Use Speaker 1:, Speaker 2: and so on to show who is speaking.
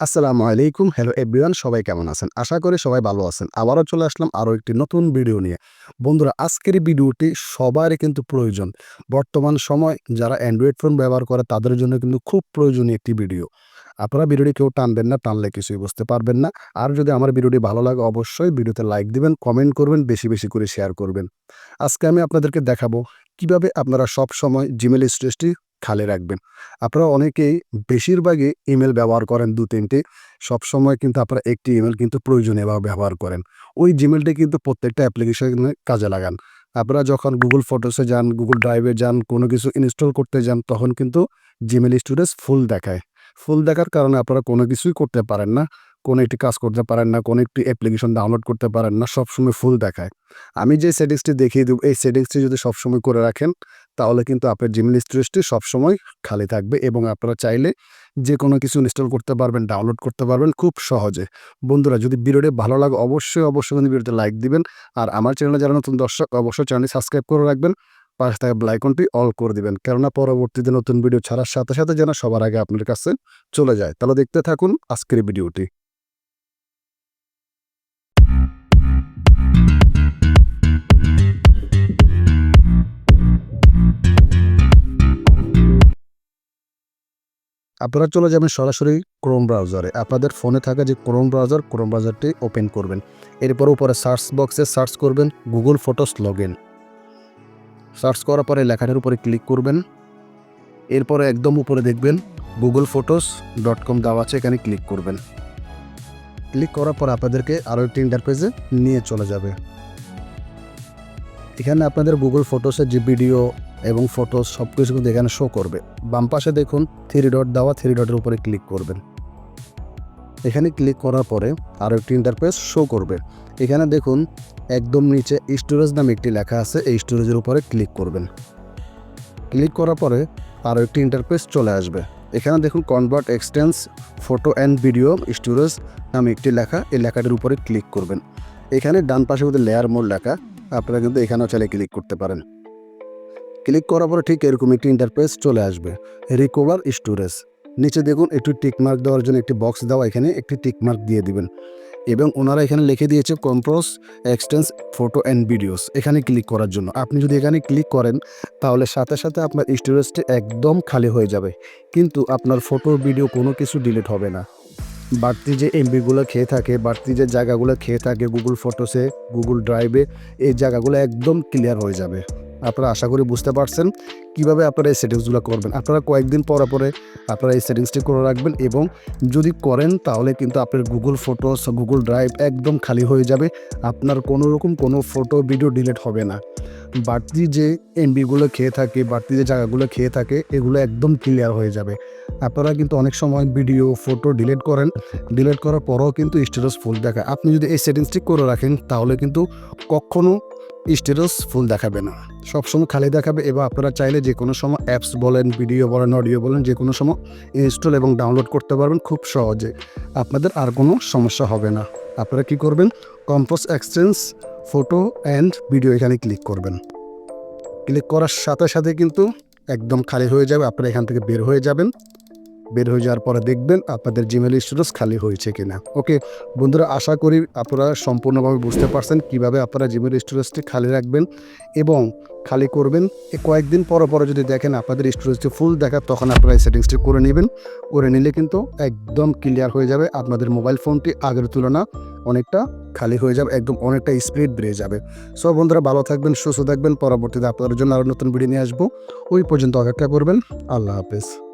Speaker 1: আসসালামু আলাইকুম। Hello everyone সবাই কেমন আছেন? আশা করি সবাই ভালো আছেন। আবারও চলে আসলাম আরও একটি নতুন ভিডিও নিয়ে। বন্ধুরা, আজকের ভিডিওটি সবারই কিন্তু প্রয়োজন। বর্তমান সময় যারা অ্যান্ড্রয়েড ফোন ব্যবহার করে, তাদের জন্য কিন্তু খুব প্রয়োজনীয় একটি ভিডিও আপনারা ভিডিওটি কেউ টানবেন না, টানলে কিছুই বুঝতে পারবেন না। আর যদি আমার ভিডিওটি ভালো লাগে, অবশ্যই ভিডিওতে লাইক দিবেন কমেন্ট করবেন, বেশি বেশি করে শেয়ার করবেন। আজকে আমি আপনাদেরকে দেখাবো কীভাবে আপনারা সব সময় জিমেল স্টোরেজটি খালি রাখবেন। আপনারা অনেকেই বেশিরভাগই ইমেল ব্যবহার করেন দু, তিনটি। সবসময় কিন্তু আপনারা একটি ইমেল কিন্তু প্রয়োজনীয়ভাবে ব্যবহার করেন। ওই জিমেলটি কিন্তু প্রত্যেকটা অ্যাপ্লিকেশনে কাজে লাগান। আপনারা যখন গুগল ফটোসে যান গুগল ড্রাইভে যান, কোনো কিছু ইনস্টল করতে যান, তখন কিন্তু জিমেল স্টোরেজ ফুল দেখায়। ফুল দেখার কারণে আপনারা কোনো কিছুই করতে পারেন না। কোনো একটি কাজ করতে পারেন না, কোনো একটি অ্যাপ্লিকেশন ডাউনলোড করতে পারেন না, সবসময় ফুল দেখায়। আমি যে সেটিংসটি দেখিয়ে দেবো, এই সেটিংসটি যদি সবসময় করে রাখেন, তাহলে কিন্তু আপনার জিমেল স্টোরেজটি সবসময় খালি থাকবে এবং আপনারা চাইলে যে কোনো কিছু ইনস্টল করতে পারবেন ডাউনলোড করতে পারবেন খুব সহজে। বন্ধুরা, যদি ভিডিওটি ভালো লাগে, অবশ্যই অবশ্যই কিন্তু ভিডিওতে লাইক দিবেন আর আমার চ্যানেলে যারা নতুন দর্শক, অবশ্যই চ্যানেলটি সাবস্ক্রাইব করে রাখবেন, পাশে থাকা ব্লাইকনটি অল করে দিবেন। কেননা পরবর্তীতে নতুন ভিডিও ছাড়ার সাথে সাথে যেন সবার আগে আপনার কাছে চলে যায়। তাহলে দেখতে থাকুন আজকের ভিডিওটি। আপনারা চলে যাবেন সরাসরি ক্রোম ব্রাউজারে আপনাদের ফোনে থাকা যে ক্রোম ব্রাউজার ক্রোম ব্রাউজারটি ওপেন করবেন। এরপর উপরে সার্চ বক্সে সার্চ করবেন Google photos log in search করার পরে লেখাটার উপরে ক্লিক করবেন। এরপরে একদম উপরে দেখবেন গুগল ফটোস ডট কম দেওয়া আছে, এখানে ক্লিক করবেন। ক্লিক করার পর আপনাদেরকে আরও একটি ইন্টারপেজে নিয়ে চলে যাবে। এখানে আপনাদের গুগল ফটোসের যে ভিডিও এবং ফটো সব কিছু কিন্তু এখানে শো করবে। বাম পাশে দেখুন থ্রি ডট দেওয়া থ্রি ডটের উপরে ক্লিক করবেন। এখানে ক্লিক করার পরে আরও একটি ইন্টারপেস শো করবে। এখানে দেখুন, একদম নিচে স্টোরেজ নামে একটি লেখা আছে, এই স্টোরেজের উপরে ক্লিক করবেন। ক্লিক করার পরে আরও একটি ইন্টারপেস চলে আসবে। এখানে দেখুন convert existing photo and video storage নামে একটি লেখা, এই লেখাটির উপরে ক্লিক করবেন। এখানে ডান পাশে মধ্যে লেয়ার মোড লেখা আপনারা কিন্তু এখানেও চাইলে ক্লিক করতে পারেন। ক্লিক করার পরে ঠিক এরকম একটি ইন্টারফেস চলে আসবে রিকভার স্টোরেজ নিচে দেখুন একটু টিকমার্ক দেওয়ার জন্য একটি বক্স দেওয়া, এখানে একটি টিকমার্ক দিয়ে দিবেন। এবং ওনারা এখানে লিখে দিয়েছে compress existing photo and videos এখানে ক্লিক করার জন্য। আপনি যদি এখানে ক্লিক করেন, তাহলে সাথে সাথে আপনার স্টোরেজটি একদম খালি হয়ে যাবে। কিন্তু আপনার ফটো ভিডিও কোনো কিছু ডিলিট হবে না। বাড়তি যে এমবিগুলো খেয়ে থাকে, বাড়তি যে জায়গাগুলো খেয়ে থাকে গুগল ফটোসে গুগল ড্রাইভে এই জায়গাগুলো একদম ক্লিয়ার হয়ে যাবে। আপনারা আশা করি বুঝতে পারছেন কীভাবে আপনারা এই সেটিংসগুলো করবেন। আপনারা কয়েকদিন পরে পরে আপনারা এই সেটিংসটি করে রাখবেন এবং যদি করেন তাহলে কিন্তু আপনার গুগল ফটোস গুগল ড্রাইভ একদম খালি হয়ে যাবে। আপনার কোনো রকম কোনো ফটো ভিডিও ডিলিট হবে না। বাড়তি যে এমবিগুলো খেয়ে থাকে, বাড়তি যে জায়গাগুলো খেয়ে থাকে, এগুলো একদম ক্লিয়ার হয়ে যাবে। আপনারা কিন্তু অনেক সময় ভিডিও ফটো ডিলিট করেন। ডিলিট করার পরেও কিন্তু স্টোরেজ ফুল দেখায়। আপনি যদি এই সেটিংসটি করে রাখেন তাহলে কিন্তু কখনো স্টেটাস ফুল দেখাবে না। সবসময় খালি দেখাবে এবং আপনারা চাইলে যে কোনো সময় অ্যাপস বলেন ভিডিও বলেন অডিও বলেন, যে কোনো সময় ইনস্টল এবং ডাউনলোড করতে পারবেন খুব সহজে। আপনাদের আর কোনো সমস্যা হবে না। আপনারা কি করবেন? Compose exchange photo and video এখানে ক্লিক করবেন। ক্লিক করার সাথে সাথে কিন্তু একদম খালি হয়ে যাবে, আপনারা এখান থেকে বের হয়ে যাবেন। বের হয়ে যাওয়ার পরে দেখবেন আপনাদের জিমেল স্টোরেজ খালি হয়েছে কিনা। ওকে বন্ধুরা, আশা করি আপনারা সম্পূর্ণভাবে বুঝতে পারছেন কীভাবে আপনারা জিমেল স্টোরেজটি খালি রাখবেন এবং খালি করবেন। এ কয়েকদিন পর পরে যদি দেখেন আপনাদের স্টোরেজটি ফুল দেখা, তখন আপনারা এই সেটিংসটি করে নেবেন। করে নিলে কিন্তু একদম ক্লিয়ার হয়ে যাবে, আপনাদের মোবাইল ফোনটি আগের তুলনা অনেকটা খালি হয়ে যাবে, একদম অনেকটা স্পিড বেড়ে যাবে। সব বন্ধুরা, ভালো থাকবেন, সুস্থ থাকবেন, পরবর্তীতে আপনাদের জন্য আরও নতুন ভিডিও নিয়ে আসব। ওই পর্যন্ত অপেক্ষা করবেন। আল্লাহ হাফেজ।